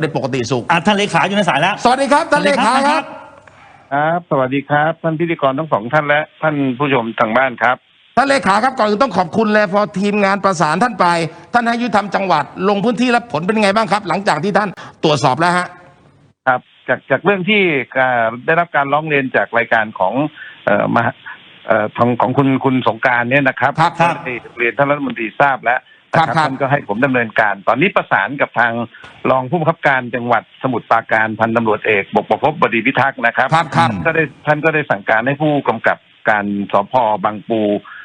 ได้ปกติสุข อะท่านเลขาอยู่ในสายแล้ว สวัสดีครับท่านเลขาครับ ครับ สวัสดีครับ ท่านพิธีกรทั้งสองท่านและท่านผู้ชมทางบ้านครับ ท่านเลขาครับก่อนอื่นต้องขอบคุณเลยพอทีมงานประสานท่านไป ท่านให้ยุติธรรมจังหวัด ลงพื้นที่แล้วผลเป็นไงบ้างครับ หลังจากที่ท่านตรวจสอบแล้วฮะครับ จากจากเรื่องที่อ่าได้รับการร้องเรียนจากรายการของเอ่อมาเอ่อของของคุณคุณสงกรารเนี่ยนะครับครับครับ ได้เรียนท่านรัฐมนตรีทราบแล้วนะ คครัรับบครับ ท่านก็ให้ผมดำเนินการ ตอนนี้ประสานกับทางรองผู้บังคับการจังหวัดสมุทรปราการพันตำรวจเอกบกประพบบดีพิทักษ์นะครับ ครับครับก็ได้ท่านก็ได้สั่งการให้ผู้กำกับการสพบางปู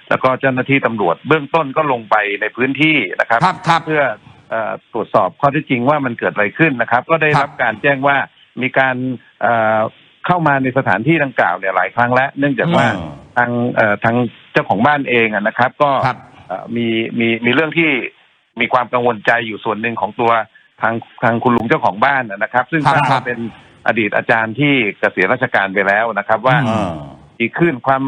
แล้วก็เจ้าหน้าที่ตำรวจเบื้องต้นก็ลงไปในพื้นที่นะครับ ครับครับ เพื่อเอ่อตรวจสอบข้อเท็จจริงว่ามันเกิดอะไรขึ้นนะครับ ก็ได้ครับรับการแจ้งว่ามีการเอ่อเข้ามาในสถานที่ดังกล่าวเนี่ยหลายครั้งแล้ว เนื่องจากว่าอืมทางเอ่อทางเจ้าของบ้านเองอะนะครับ ก็ครับเอ่อ มีมีมีเรื่องที่มีความกังวลใจอยู่ส่วนหนึ่งของตัวทางทางคุณลุงเจ้าของบ้านอะนะครับ ซึ่งครับทราบครัว่าบเป็นอดีตอาจารย์ที่เกษียณราชการไปแล้วนะครับ ว่าอ่าอีกขึ้นความ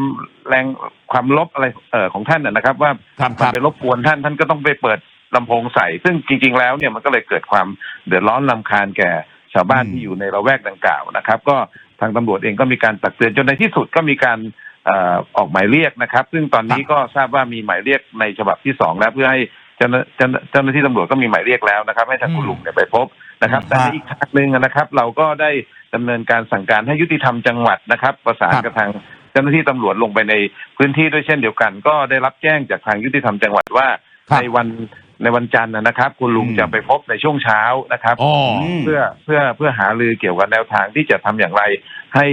แรงความลบอะไรเอ่อของท่านนะนะครับ ว่าครับคมันรับไปรบกวนท่านท่านก็ต้องไปเปิดลำโพงใส่ ซึ่งจริง ๆ แล้วเนี่ยมันก็เลยเกิดความเดือดร้อนลำคาญแก่ชาวบ้านอืมที่อยู่ในระแวกดังกล่าวนะครับ ก็ทางตำรวจเองก็มีการตักเตือนจนในที่สุดก็มีการเอ่อออกหมายเรียกนะครับ ซึ่งตอนนี้ก็ทราบว่ามีหมายเรียกในฉบับที่สองแล้วเพื่อให้เจ้าหน้าเจ้าหน้าเจ้าหน้าที่ตำรวจก็มีหมายเรียกแล้วนะครับ ให้ทางคุณลุงเนี่ยไปพบนะครับ แต่ในอีกทางหนึ่งนะครับ เราก็ได้ดำเนินการสั่งการให้ยุติธรรมจังหวัดนะครับ ประสานครับกับทางเจ้าหน้าที่ตำรวจลงไปในพื้นที่ด้วยเช่นเดียวกัน ก็ได้รับแจ้งจากทางยุติธรรมจังหวัดว่าครับในวันในวันจันทร์นะนะครับ คุณลุงอืมจะไปพบในช่วงเช้านะครับอ๋อเพื่อเพื่อเพื่อหารือเกี่ยวกับแนวทางที่จะทำอย่างไรให้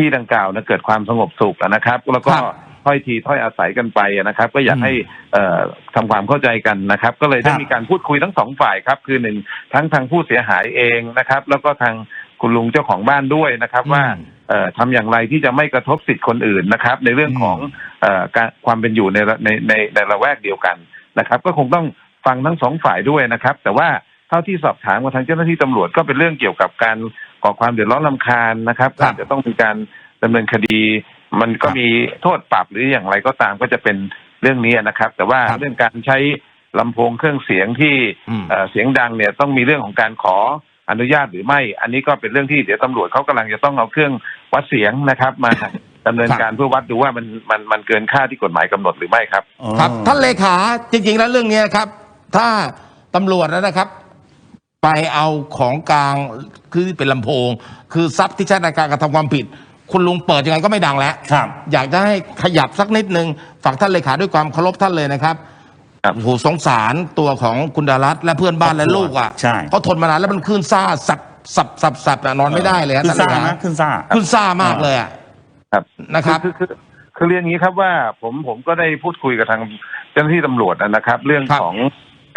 ที่ดังกล่าวนะเกิดความสงบสุขนะครับ แล้วก็ครับถ้อยทีถ้อยอาศัยกันไปนะครับ ก็อยากอืมให้เอ่อทำความเข้าใจกันนะครับ ก็เลยได้ครับมีการพูดคุยทั้งสองฝ่ายครับ คือหนึ่งทั้งทางผู้เสียหายเองนะครับ แล้วก็ทางคุณลุงเจ้าของบ้านด้วยนะครับ ว่าอืมเอ่อทำอย่างไรที่จะไม่กระทบสิทธิ์คนอื่นนะครับ ในเรื่องของเอ่อการความเป็นอยู่ในระในในในระแวกเดียวกันนะครับ ก็คงต้องฟังทั้งสองฝ่ายด้วยนะครับ แต่ว่าเท่าที่สอบถามกับทางเจ้าหน้าที่ตำรวจก็เป็นเรื่องเกี่ยวกับการ ก่อความเดือดร้อนลำคาญนะครับครัก็บจะต้องมีการดำเนินคดี มันก็ครับมีโทษปรับหรืออย่างไรก็ตามก็จะเป็นเรื่องนี้นะครับ แต่ว่าครับเรื่องการใช้ลำโพงเครื่องเสียงที่อืม เอ่อเสียงดังเนี่ยต้องมีเรื่องของการขออนุญาตหรือไม่ อันนี้ก็เป็นเรื่องที่เดี๋ยวตำรวจเขากำลังจะต้องเอาเครื่องวัดเสียงนะครับ มาดำเนินการเพื่อวัดดูว่ามันมันมันเกินค่าที่กฎหมายกำหนดหรือไม่ครับ ครับท่านเลขาจริง ๆ แล้วเรื่องเนี้ยครับ ถ้าตำรวจนะครับ ไปเอาของกลางคือเป็นลำโพง คือทรัพย์ที่ใช้ในการกระทำความผิด คุณลุงเปิดยังไงก็ไม่ดังแล้วครับ อยากจะให้ขยับสักนิดนึงฝากท่านเลขาด้วยความเคารพท่านเลยนะครับครับโอ้โหสงสารตัวของคุณดารัตน์และเพื่อนบ้านและลูกอะใช่ เขาทนมานานแล้วมันขึ้นซ่าสับสับสับสับอะนอนไม่ได้เลยฮะขึ้นท่านซ่าเลขานะขึ้นซ่า ขึ้นซ่ามากเลยอะ ครับนะครับคือคือคือเรียนอย่างนี้ครับว่าผมผมก็ได้พูดคุยกับทางเจ้าหน้าที่ตำรวจนะครับ เรื่องครับ ของ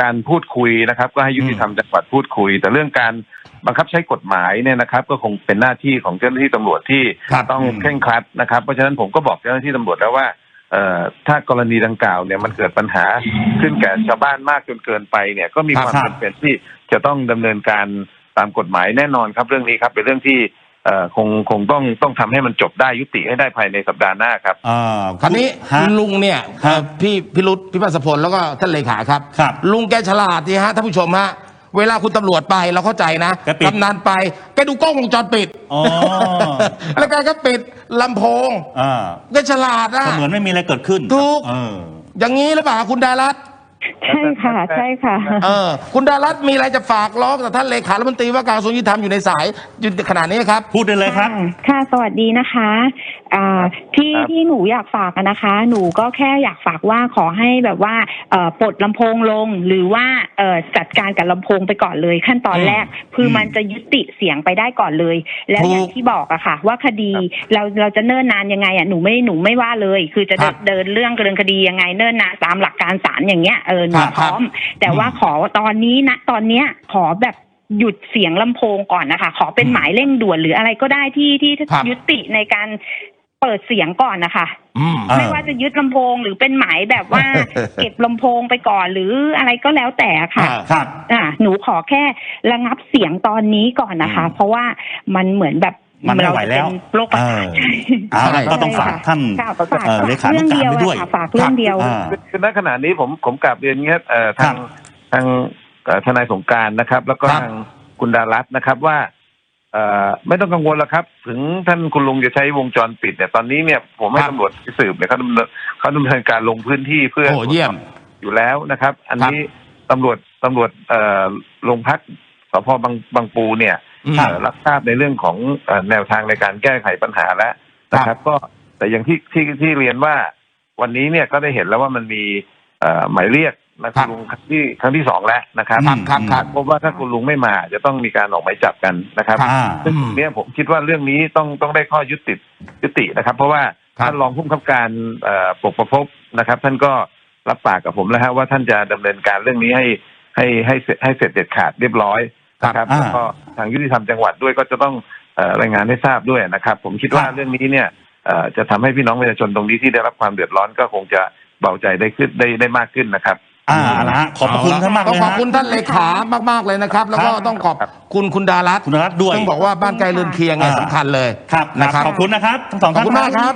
การพูดคุยนะครับ ก็ให้ยุติธรรมจังหวัดพูดคุย แต่เรื่องการบังคับใช้กฎหมายเนี่ยนะครับ ก็คงเป็นหน้าที่ของเจ้าหน้าที่ตำรวจที่ครับต้องอืม เคร่งครัดนะครับ เพราะฉะนั้นผมก็บอกเจ้าหน้าที่ตำรวจแล้วว่าเอ่อถ้ากรณีดังกล่าวเนี่ยมันเกิดปัญหาขึ้นแก่ชาวบ้านมากจนเกินไปเนี่ยก็มีครับความจำเป็นที่จะต้องดำเนินการตามกฎหมายแน่นอนครับเรื่องนี้ครับเป็นเรื่องที่ เอ่อคงคงต้องต้องทำให้มันจบได้ยุติให้ได้ภายในสัปดาห์หน้าครับ อ่าคราวนี้ฮะลุงเนี่ยครับเอ่อพี่พิรุษพิพัฒน์พลแล้วก็ท่านเลขาครับ ครับลุงแกฉลาดดีฮะท่านผู้ชมฮะเวลาคุณตำรวจไปเราเข้าใจนะแกปิดกำนันไปแกดูกล้องวงจรปิดอ๋อ แล้วแกก็ปิดลำโพงอ่าแกฉลาดนะก็เหมือนไม่มีอะไรเกิดขึ้นถูก เออ อย่างนี้หรือเปล่าคุณดารัตน์ ใช่ค่ะ ใช่ค่ะ เออ คุณดารัตน์มีอะไรจะฝากร้องกับท่านเลขารัฐมนตรีว่าการกระทรวงยุติธรรมอยู่ในสายอยู่ขณะนี้ครับ พูดได้เลยครับ ค่ะค่ะสวัสดีนะคะอ่าที่ครับที่หนูอยากฝากอะนะคะ หนูก็แค่อยากฝากว่าขอให้แบบว่าเอ่อปลดลำโพงลง หรือว่าเอ่อจัดการกับลำโพงไปก่อนเลยขั้นตอนอืมแรก คืออมมันจะยุติเสียงไปได้ก่อนเลย แล้วถูกอย่างที่บอกอะค่ะ ว่าคดีเราเราจะเนิ่นนานยังไงอะหนูไม่หนูไม่ว่าเลย คือจะครัเดิบนเดินเรื่องเรื่องคดียังไงเนิ่นนานตามหลักการศาลอย่างเงี้ยเออหนูครับพร้อม แต่ว่าขอตอนนี้นะตอนเนี้ยขอแบบหยุดเสียงลำโพงก่อนนะคะ ขอเป็นหมายเร่งด่วนหรืออะไรก็ได้ที่ที่ครับ ยุติในการเปิดเสียงก่อนนะคะ อืม อ่า ไม่ว่าจะยึดลำโพงหรือเป็นหมายแบบว่า เก็บลำโพงไปก่อนหรืออะไรก็แล้วแต่ค่ะ อ่า ครับ อ่าหนูขอแค่ระงับเสียงตอนนี้ก่อนนะคะ อืม เพราะว่ามันเหมือนแบบ มันไม่ไหวแล้วเราจะเป็นโรคประสาทเออเอาละก็ต้องฝากท่านค่ะฝากเอ่อเลขาเรื่องเดียวนุการไว้ด้วยอะค่ะฝากเรื่องเดียวอ่าคือคือณขณะนี้ผมผมกลับเรียนอย่างเงี้ยเอ่อทางทางเอ่อทนายสงกรารนะครับ แล้วก็ครับทางคุณดารัตน์นะครับว่าเอ่อไม่ต้องกังวลแล้วครับ ถึงท่านคุณลุงจะใช้วงจรปิดเนี่ยตอนนี้เนี่ยผมให้ครับตำรวจสืบเนี่ยเขาดำเนินเขาดำเนินการลงพื้นที่เพื่อโอ้เยี่ยมอยู่แล้วนะครับ อันนี้ตำรวจตำรวจเอ่อโรงพักสพบางบางปูเนี่ยอืมเอ่อ รับทราบในเรื่องของเอ่อแนวทางในการแก้ไขปัญหาแล้วนะครับ ก็แต่อย่างที่ที่ที่เรียนว่าวันนี้เนี่ยก็ได้เห็นแล้วว่ามันมีเอ่อหมายเรียกนะครัคุณบลุงครั้งที่ครั้งที่สองแล้วนะครับครับครับครับพบว่าถ้าคุณลุงไม่มาจะต้องมีการออกหมายจับกันนะครับอ่าซึ่งตรงเนี้ยผมคิดว่าเรื่องนี้ต้องต้องได้ข้อยุติยุตินะครับ เพราะว่าครับท่านรองผู้บังคับการเอ่อปกประพบนะครับ ท่านก็รับปากกับผมแล้วฮะว่าท่านจะดำเนินการเรื่องนี้ให้ให้ให้เสร็จให้เสร็จเด็ดขาดเรียบร้อย นะครับอ่าแล้วก็ทางยุติธรรมจังหวัดด้วยก็จะต้องเอ่อรายงานให้ทราบด้วยนะครับ ผมคิดว่าครับเรื่องนี้เนี่ยเอ่อจะทำให้พี่น้องประชาชนตรงนี้ที่ได้รับความเดือดร้อนก็คงจะเบาใจได้ขึ้นได้ได้มากขึ้นนะครับอ่านะฮะขอบพระคุณท่านมากต้เลองยขอบฮะคุณท่านเลขามากๆเลยนะครับ แล้วก็ครับต้องขอบคุณคุณดารัตน์คุณดารัตน์ด้วยซึ่งบอกว่าบ้านใกล้เรือนเคียงไงอ่าสำคัญเลยครับนะครับขอบคุณนะครับทั้งสองขอบท่านคุณมากครับ